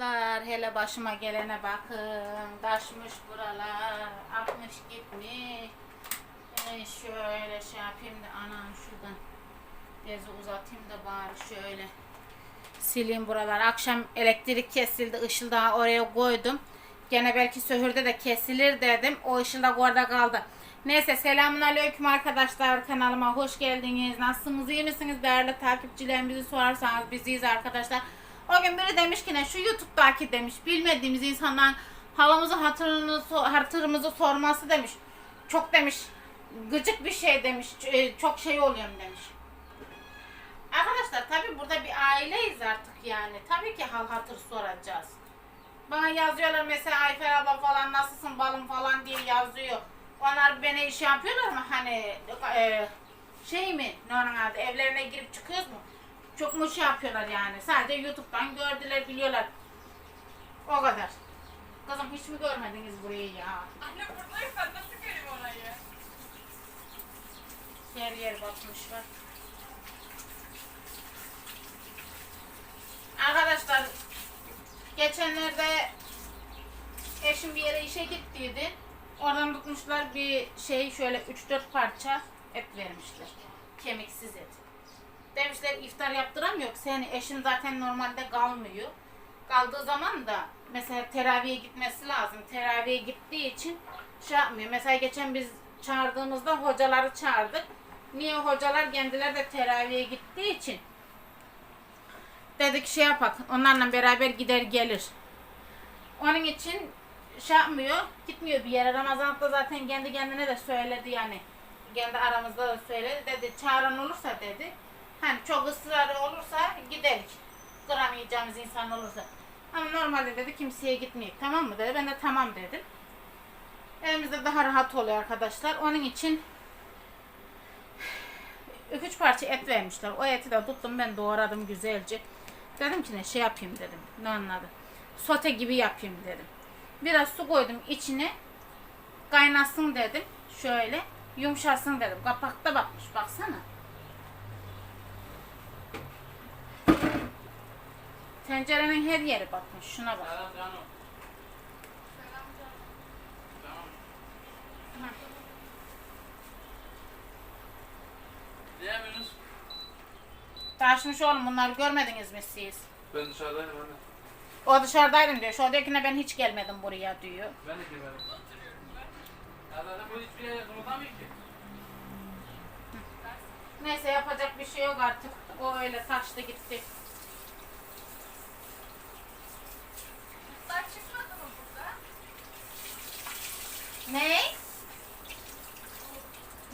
Arkadaşlar hele başıma gelene bakın. Taşmış buralar. Akmış gitmiş. Ben şöyle şey yapayım da anam şuradan bezi uzatayım da bari şöyle sileyim buralar. Akşam elektrik kesildi. Işıl daha oraya koydum. Gene belki söhürde de kesilir dedim. O ışıl da orada kaldı. Neyse selamun aleyküm arkadaşlar kanalıma hoş geldiniz. Nasılsınız iyi misiniz değerli takipçilerimizi sorarsanız biziyiz arkadaşlar. O gün biri demiş ki ne şu YouTube'daki demiş bilmediğimiz insanların halımızı hatırını, hatırımızı sorması demiş. Çok demiş gıcık bir şey demiş. e, Çok şey oluyorum demiş. Arkadaşlar tabi burada bir aileyiz artık yani. Tabii ki hal hatır soracağız. Bana yazıyorlar mesela Ayfer abla falan nasılsın balım falan diye yazıyor. Onlar beni iş yapıyorlar mı hani e, şey mi ne onun adı evlerine girip çıkıyoruz mu? Çok mu şey yapıyorlar yani. Sadece YouTube'dan gördüler biliyorlar. O kadar. Kızım hiç mi görmediniz burayı ya? Anne buradayım ben nasıl göreyim orayı? Yer yer batmışlar. Arkadaşlar geçenlerde eşim bir yere işe gittiydi. Oradan tutmuşlar bir şey şöyle 3-4 parça et vermişler. Kemiksiz et. Demişler iftar yaptıramıyor. Senin eşin zaten normalde kalmıyor. Kaldığı zaman da mesela teraviye gitmesi lazım. Teraviye gittiği için şey yapmıyor. Mesela geçen biz çağırdığımızda hocaları çağırdık. Niye hocalar kendileri de teraviye gittiği için dedik şey yapak. Onlarla beraber gider gelir. Onun için şey yapmıyor. Gitmiyor bir yere. Ramazan'da zaten kendi kendine de söyledi yani. Kendi aramızda da söyledi. Dedi çağıran olursa dedi. Hani çok ısrarı olursa giderik. Kıramayacağımız insan olursa. Ama normalde dedi kimseye gitmeyek tamam mı dedi. Ben de tamam dedim. Evimizde daha rahat oluyor arkadaşlar. Onun için üç parça et vermişler. O eti de tuttum ben doğradım güzelce. Dedim ki ne şey yapayım dedim. Ne anladı? Sote gibi yapayım dedim. Biraz su koydum içine. Kaynasın dedim. Şöyle yumuşasın dedim. Kapakta bakmış baksana. Tencerenin her yeri batmış. Şuna bak. Selam canım. Tamam. Diyemiyoruz. Taşmış oğlum bunları görmediniz mi siz? Ben dışarıdayım anne. O dışarıdaydım diyor. Şu ötekine ben hiç gelmedim buraya diyor. Ben de girmedim. Ya zaten bu hiçbir yere unutamıyor ki. Neyse yapacak bir şey yok artık. O öyle taştı gitti. Kutlar çıkmadı mı burada? Ne?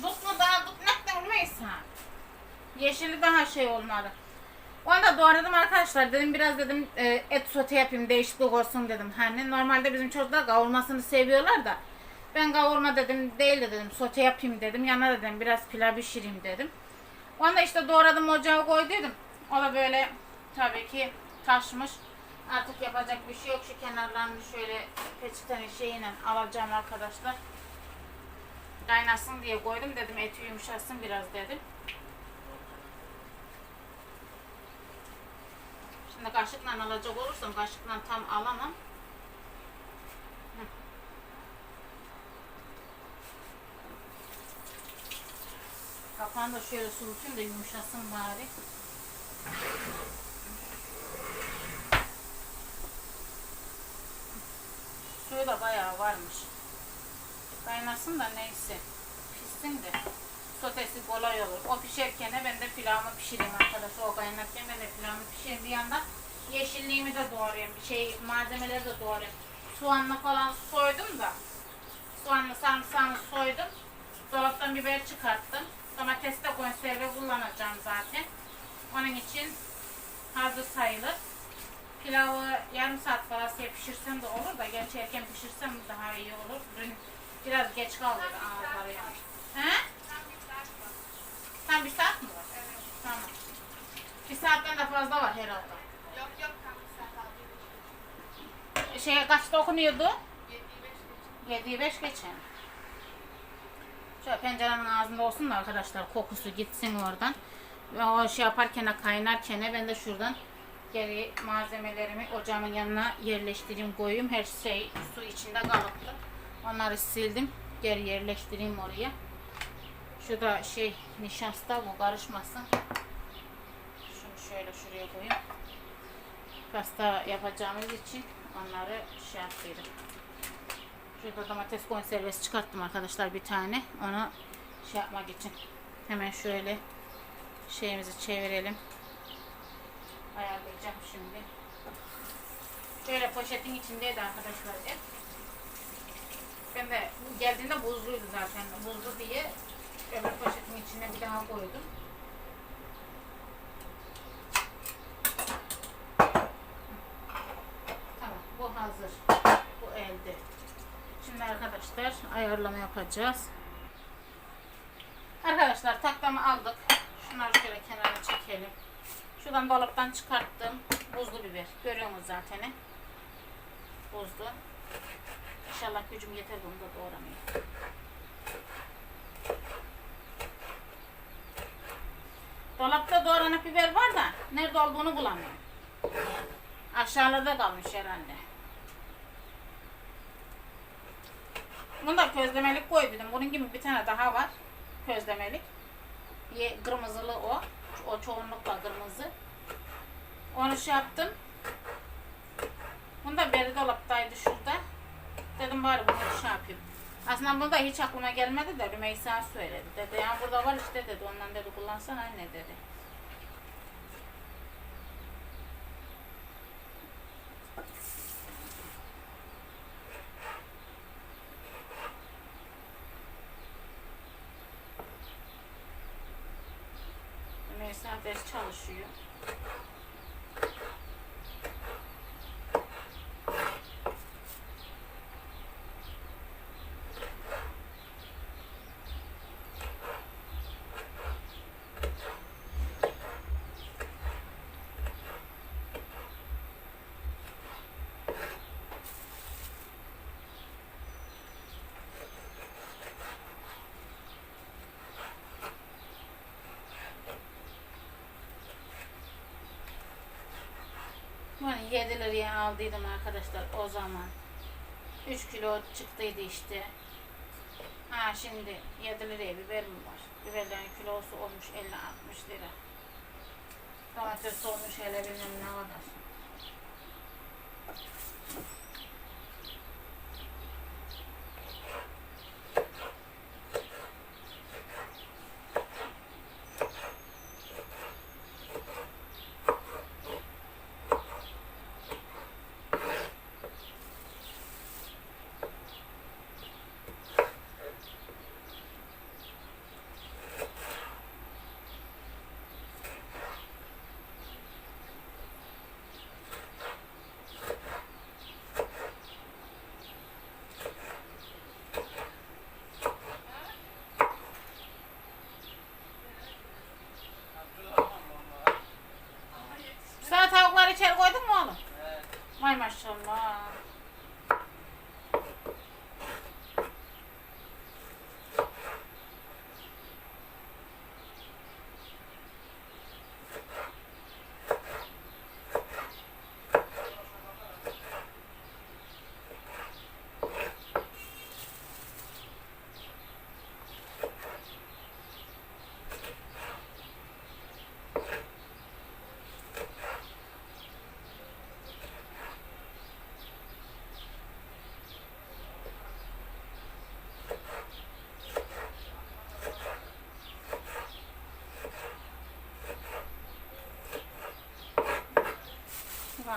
Tut mu daha da olmaysa. Yeşili daha şey olmalı. Onu da doğradım arkadaşlar. Dedim biraz dedim e, et sote yapayım değişiklik olsun dedim. Hani normalde bizim çocuklar kavurmasını seviyorlar da. Ben kavurma dedim değil de dedim sote yapayım dedim. Yanına dedim biraz pilav pişireyim dedim. Onu da işte doğradım ocağa koyduydum. O da böyle tabii ki taşmış. Artık yapacak bir şey yok. Şu kenarlarını şöyle peçetenin şeyiyle alacağım arkadaşlar. Kaynasın diye koydum dedim eti yumuşasın biraz dedim. Şimdi kaşıkla alacak olursam kaşıkla tam alamam. Kapağını da şöyle soğutayım da yumuşasın bari. Suyu da bayağı varmış. Kaynasın da neyse. Pişsin de. Sotesi kolay olur. O pişerken ben de pilavımı pişireyim arkadaşlar. O kaynarken ben de pilavımı pişireyim. Bir yandan yeşilliğimi de doğrayayım. Şey malzemeleri de doğrayayım. Soğanla falan soydum da. Soğanlı sarımsağını soydum. Dolaptan biber çıkarttım. Domates de konserve kullanacağım zaten. Onun için hazır sayılır. Pilavı yarım saat falan pişirsem de olur da gerçi erken pişirsem daha iyi olur. Dün biraz geç kaldı ağızları yani. He? Tam bir saat mi var? Evet. Tamam. Bir saatten de fazla var herhalde. Yok yok tam bir saat aldı. Şey kaçta okunuyordu? 7'yi 5 geçti. 7'yi 5 geçen. Şöyle pencerenin ağzında olsun da arkadaşlar kokusu gitsin oradan. Ve o şey yaparken kaynarken ben de şuradan Geri malzemelerimi ocağımın yanına yerleştireyim koyayım. Her şey su içinde kalıptı. Onları sildim. Geri yerleştireyim oraya. Şu da şey nişasta bu karışmasın. Şunu şöyle şuraya koyayım. Pasta yapacağımız için onları şey yaptıydım. Şurada domates konservesi çıkarttım arkadaşlar bir tane. Onu şey yapmak için. Hemen şöyle şeyimizi çevirelim. Ayarlayacağım şimdi. Şöyle poşetin içindeydi arkadaşlar. hep. Ben de geldiğinde buzluydu zaten. Buzlu diye öbür poşetin içine bir daha koydum. Tamam bu hazır. Bu elde. Şimdi arkadaşlar ayarlama yapacağız. Arkadaşlar taklamı aldık. Şunları şöyle kenara çekelim. Şuradan dolaptan çıkarttım. Buzlu biber. Görüyorsunuz zaten. Buzlu. İnşallah gücüm yeter bunu da doğramaya. Dolapta doğranan biber var da nerede olduğunu bulamıyorum. Aşağılarda kalmış herhalde. Bunu da közlemelik koy dedim. Bunun gibi bir tane daha var. Közlemelik. Ye, kırmızılı o. O çoğunlukla kırmızı. Onu şey yaptım. Bunu da beri dolaptaydı şurada. Dedim bari bunu şey yapayım. Aslında bunu da hiç aklıma gelmedi de Rümeysa söyledi. Dedi yani burada var işte dedi. Ondan dedi kullansana anne dedi. Ders çalışıyor. Bunu 7 liraya aldıydım arkadaşlar o zaman. 3 kilo çıktıydı işte. Ha şimdi 7 liraya biber mi var? Biberlerin kilosu olmuş 50-60 lira. Domates olmuş hele bilmem ne kadar.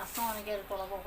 Biraz sonra geri dolaba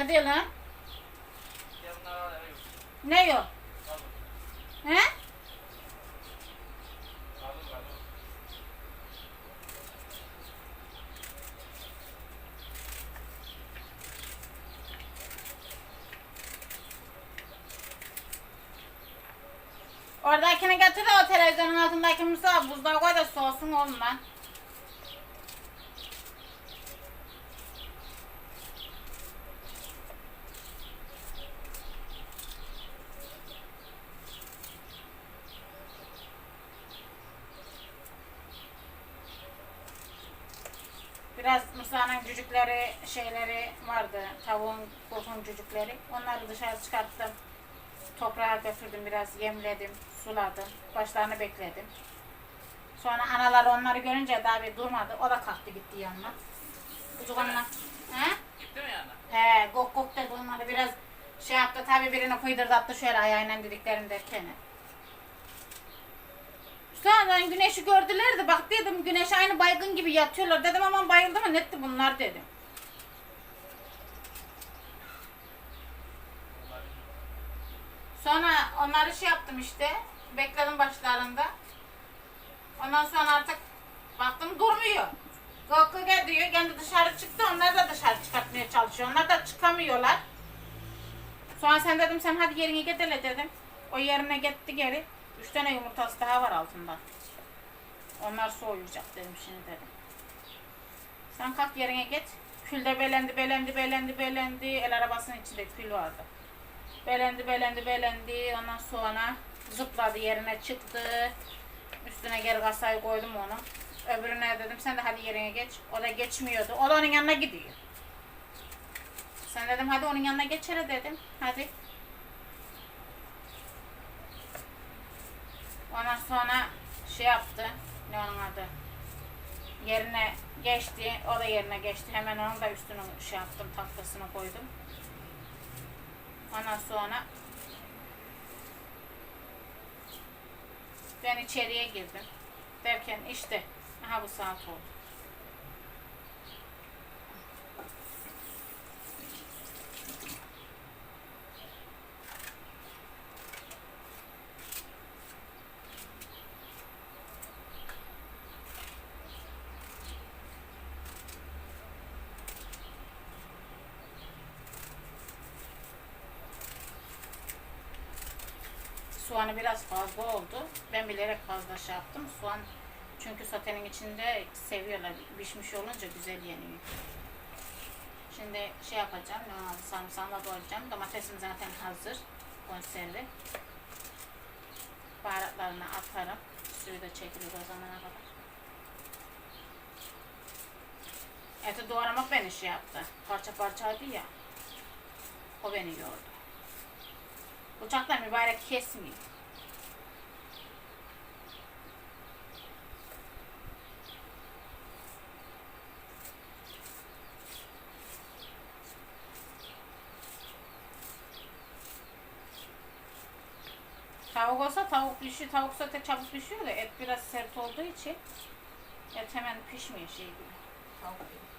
koyarım. Nerede lan? Ne yok? He? Oradakini getir de o televizyonun altındaki mısır buzluğa koy da soğusun oğlum lan. Biraz Musa'nın cücükleri şeyleri vardı. Tavuğun kurkun cücükleri. Onları dışarı çıkarttım. Toprağa götürdüm biraz yemledim, suladım. Başlarını bekledim. Sonra anaları onları görünce daha bir durmadı. O da kalktı gitti yanına. Çocuk onunla. He? Gitti mi yanına? He, gok gok dedi onları biraz şey yaptı. Tabii birini kıydırdattı şöyle ayağıyla dediklerim derken. Sonradan güneşi gördüler de bak dedim güneş aynı baygın gibi yatıyorlar. Dedim aman bayıldı mı netti bunlar dedim. Sonra onları şey yaptım işte. Bekledim başlarında. Ondan sonra artık baktım durmuyor. Kalkı gel diyor. Kendi dışarı çıktı. Onlar da dışarı çıkartmaya çalışıyor. Onlar da çıkamıyorlar. Sonra sen dedim sen hadi yerine git dedim. O yerine gitti geri. Üç tane yumurtası daha var altında. Onlar soğuyacak dedim şimdi dedim. Sen kalk yerine git. Külde belendi, belendi, belendi, belendi. El arabasının içinde kül vardı. Belendi, belendi, belendi. Ondan sonra zıpladı yerine çıktı. Üstüne geri kasayı koydum onu. Öbürüne dedim sen de hadi yerine geç. O da geçmiyordu. O da onun yanına gidiyor. Sen dedim hadi onun yanına geç hele dedim. Hadi. Ondan sonra şey yaptı. Ne onun adı? Yerine geçti. O da yerine geçti. Hemen onun da üstünü şey yaptım. Tahtasını koydum. Ondan sonra ben içeriye girdim. Derken işte aha bu saat oldu. Soğanı biraz fazla oldu. Ben bilerek fazla şey yaptım. Soğan çünkü sotenin içinde seviyorlar. Pişmiş olunca güzel yeniyor. Şimdi şey yapacağım. Sarımsağımla doğrayacağım. Domatesim zaten hazır. Konserve. Baharatlarını atarım. Suyu da çekilir o zamana kadar. Eti doğramak beni şey yaptı. Parça parçaydı ya. O beni yordu. Bıçakla mübarek kesmiyor. Tavuk olsa tavuk pişiyor, tavuk sote çabuk pişiyor da et biraz sert olduğu için et hemen pişmiyor şey gibi. Tavuk gibi.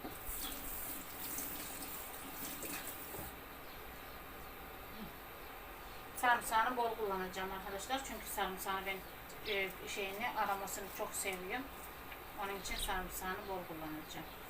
Sarımsağını bol kullanacağım arkadaşlar. Çünkü sarımsağını ben e, şeyini aromasını çok seviyorum. Onun için sarımsağını bol kullanacağım.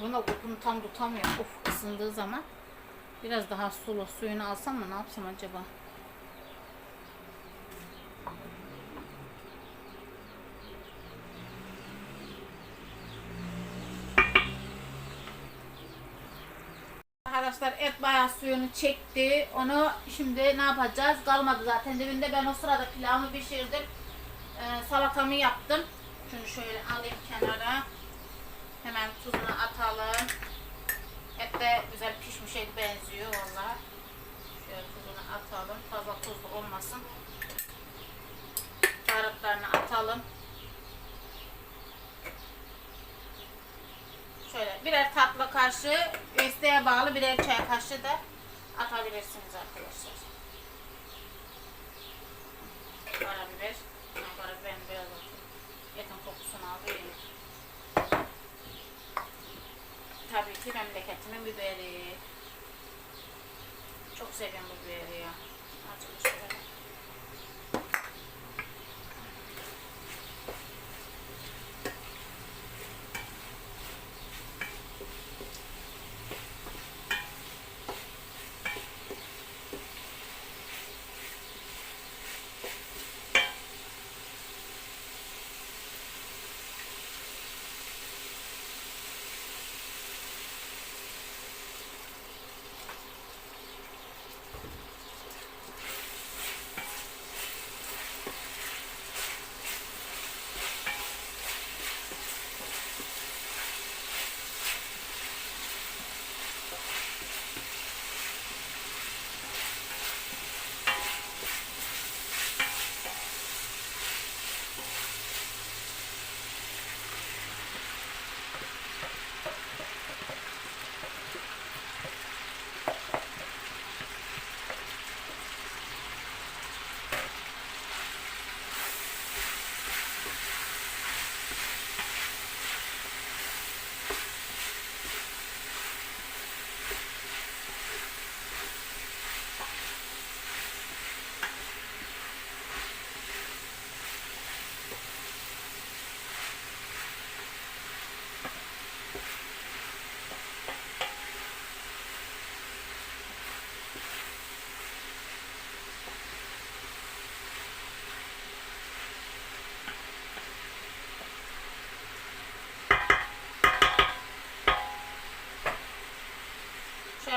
Bunda kupunu tam tutamıyor. Uf ısındığı zaman. Biraz daha sulu suyunu alsam mı ne yapsam acaba? Arkadaşlar et bayağı suyunu çekti. Onu şimdi ne yapacağız? Kalmadı zaten dibinde. Ben o sırada pilavımı pişirdim. Ee, salatamı yaptım. Şunu şöyle alayım kenara. Hemen tuzunu atalım. Et de güzel pişmiş et benziyor valla. Şöyle tuzunu atalım. Fazla tuzlu olmasın. Baharatlarını atalım. Şöyle birer tatlı kaşığı isteğe bağlı birer çay kaşığı da atabilirsiniz arkadaşlar. Karabiber. Karabiberin biraz olsun. Etin kokusunu aldı. Tabii ki memleketimin biberi. Çok seviyorum bu biberi ya. Acılı.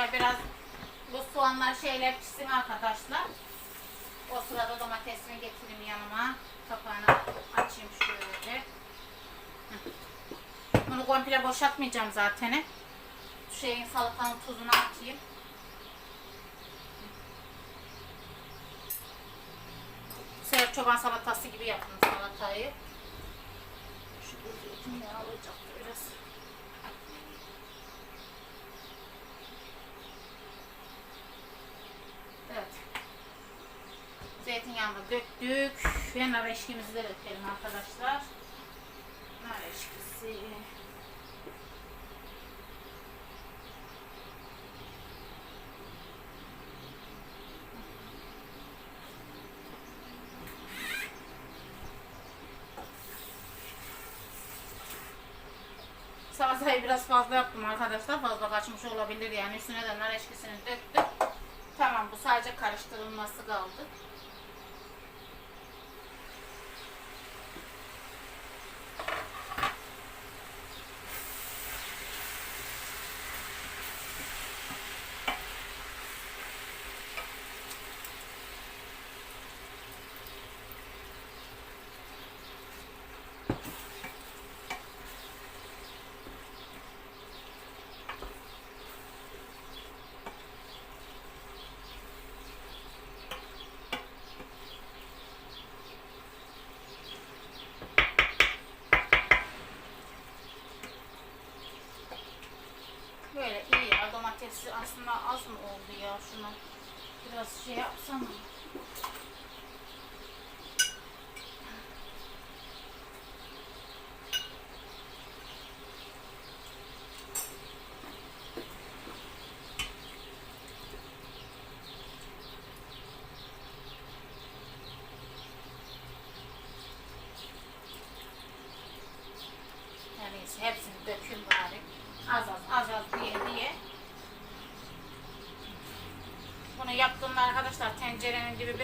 Şöyle biraz bu soğanlar şeyler pişsin arkadaşlar. O sırada domatesimi getireyim yanıma. Kapağını açayım şöyle. Bunu komple boşaltmayacağım zaten. Şu şeyin salatanın tuzunu atayım. Bu sefer çoban salatası gibi yaptım salatayı. Şu zeytinyağı alacaktı biraz. Evet. Zeytinyağını döktük. Ve nar eşkimizi de dökelim arkadaşlar. Nar eşkisi. Biraz fazla yaptım arkadaşlar. Fazla kaçmış olabilir yani. Üstüne de nar döktüm. Tamam bu sadece karıştırılması kaldı. Böyle iyi ya domatesi aslında az mı oldu ya şuna biraz şey yapsam mı? Yani hepsini dökün bari. Az az bunu yaptığımda arkadaşlar tencerenin dibi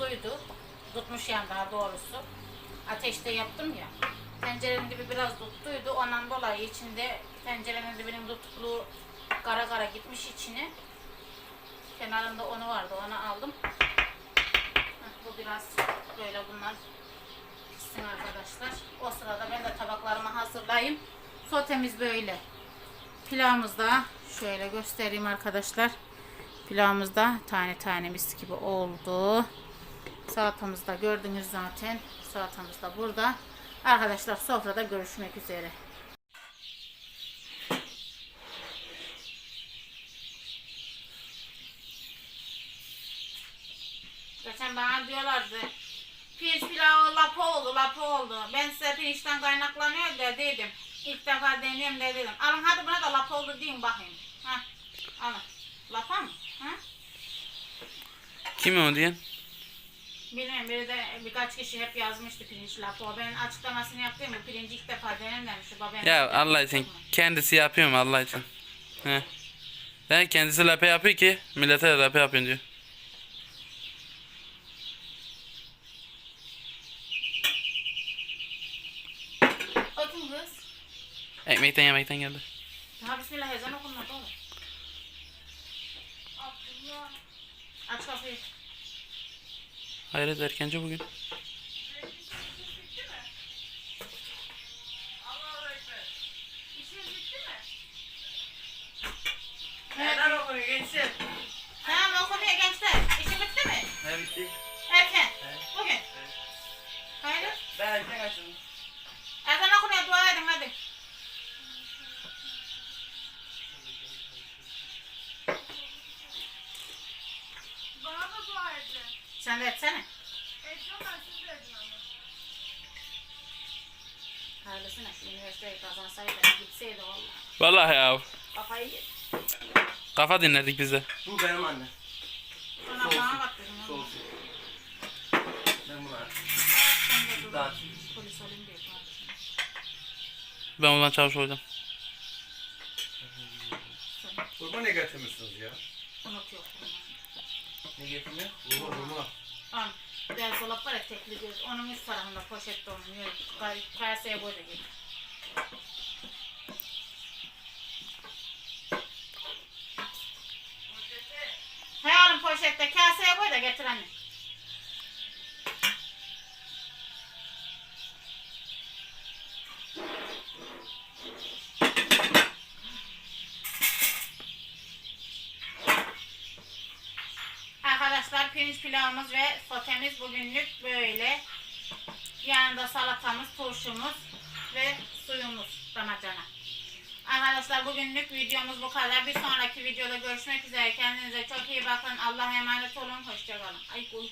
biraz tuttuydu. Tutmuş yani daha doğrusu. Ateşte yaptım ya. Tencerenin dibi biraz tuttuydu. Ondan dolayı içinde tencerenin dibinin tutukluğu kara kara gitmiş içine. Kenarında onu vardı. Onu aldım. Bu biraz böyle bunlar pişsin arkadaşlar. O sırada ben de tabaklarımı hazırlayayım. Sotemiz böyle. Pilavımız da şöyle göstereyim arkadaşlar. Pilavımız da tane tane mis gibi oldu. Salatamız da gördünüz zaten. Salatamız da burada. Arkadaşlar sofrada görüşmek üzere. Geçen bana diyorlardı. Pirinç pilavı lapa oldu, lapa oldu. Ben size pirinçten kaynaklanıyor da dedim. İlk defa deniyorum da dedim. Alın hadi buna da lapa oldu deyin bakayım. Ha, alın. Lapa mı? Ha? Kim o diyen? Bilmiyorum biri de birkaç kişi hep yazmıştı pirinç lapa. Ben açıklamasını yaptım bu pirinci ilk defa denem demişti. Babam Ya Allah için kendisi yapıyor mu Allah için? He. Ben kendisi lape yapıyor ki millete de lape yapın diyor. Otur kız. Ekmekten yemekten geldi. Ha bismillah ezan okunmadı oğlum. Abdullah. Aç kapıyı. Hayret erkence bugün. İşiniz bitti mi? Neden okunuyor gençler? Tamam okunuyor gençler. İşin bitti mi? Ne bitti? Erken. Bugün. Hayır. Ben erken açtım. Ezan okunuyor dua edin hadi. Bana da dua edin. Sen de etsene. Edeceğim ben siz de edin ama. Kazansaydı gitseydi valla. Vallahi ya. Kafayı yedi. Kafa dinledik biz de. Bu benim annem. Sonra bana bak dedim. Soğusun. Ben buna. Sen de dur. Dağıt. Polis olayım diye. Ben oradan çavuş olacağım. Kurma ne getirmişsiniz ya? Unut yok. Ne getirmiyor? Kurma kurma. Tamam. Biraz dolap var ya tekli göz. Onun üst tarafında. Yok. kay- Kaseye da git. He oğlum poşette kaseye koy da getir. Arkadaşlar pirinç pilavımız ve sotemiz bugünlük böyle. Yanında salatamız, turşumuz ve suyumuz damacana. Arkadaşlar bugünlük videomuz bu kadar. Bir sonraki videoda görüşmek üzere. Kendinize çok iyi bakın. Allah'a emanet olun. Hoşçakalın. Ay uy.